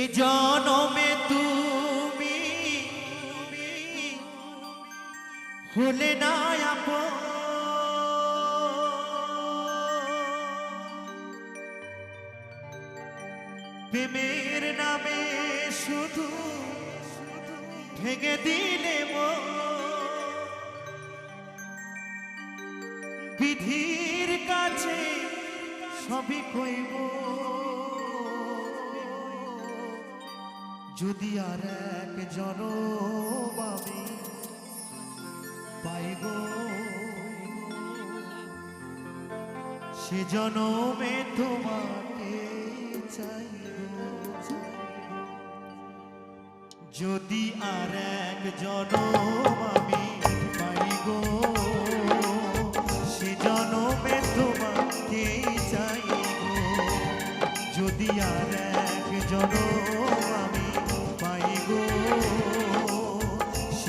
এ জনমে তুমি, হলে না আপন। প্রেমের নামে শুধু ভেঙে দিলে। বিধির কাছে সবই কইব যদি আর এক জন আমি পাইব সে জনমে তোমাকে চাইব যদি আর এক জনম আমি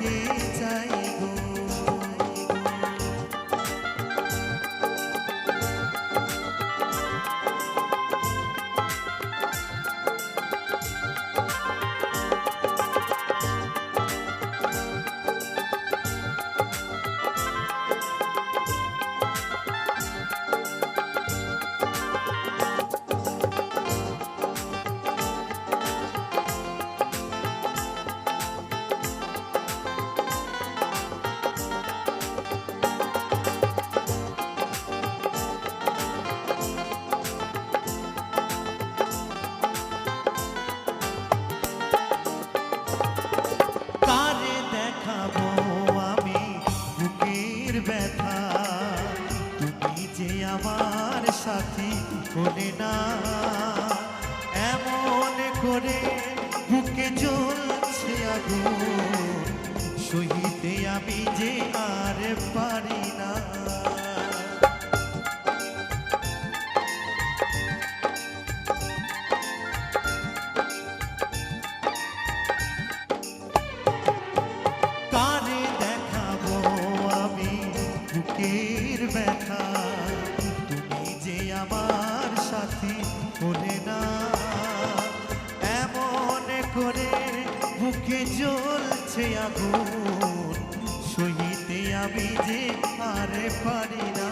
তোমাকে কারে সাথী না। এমন করে বুকে জ্বলছে আগুন। সহিতে আমি যে আর পারি না। কারে দেখাবো আমি বুকের ব্যথা। সাথী হলে না। এমন করে বুকে জ্বলছে আগুন, সহিতে আমি যে আর পারি না।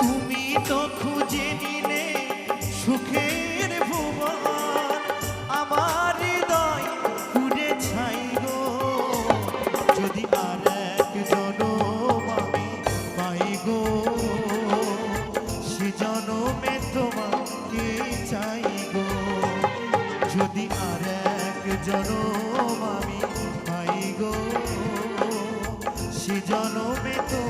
তুমি তো খুঁজে নিলে সুখের জনম আমি পাই গো সে জনমে তোমাকে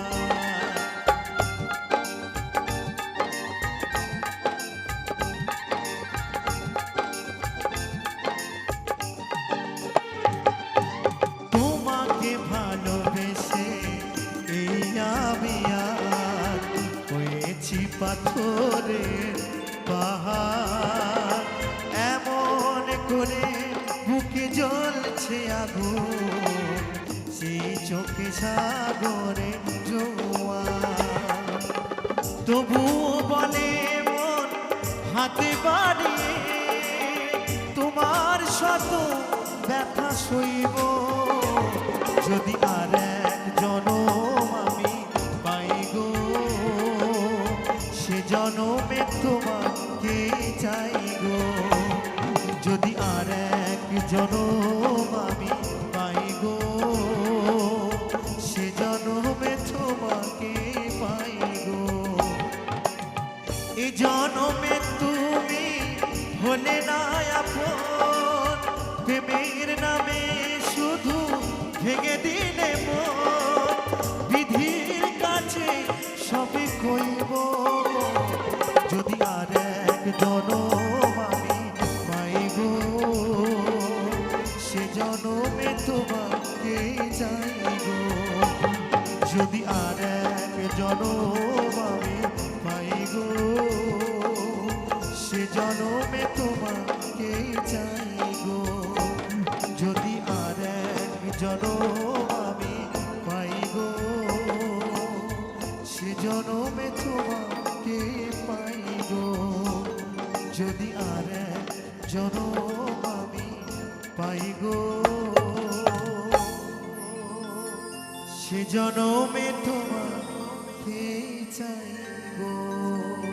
পাথরের পাহাড়, এমন করে বুকে জ্বলছে আগুন। সেই চোখে সাগরে জোয়ার তবুও বলে মন হাতে বাড়িয়ে তোমার শত ব্যথা সইব। যদি আর জনমে তোমাকে চাই যদি আর এক জনম আমি পাই গো, সে জনমে তোমাকে পাই গো। এ জনমে তুমি হলে না আপন, প্রেমের নামে জনম আমি পাইব সে জনমে তোমাকে চাইব যদি আর এক জনম আমি পাই সে জনমে তোমাকে চাই যদি আর এক জনম আমি পাই সে জনমে তোমাকে পাই গো। যদি আর জন আমি পাই গো সে জনমে তোমাকে চাই গো।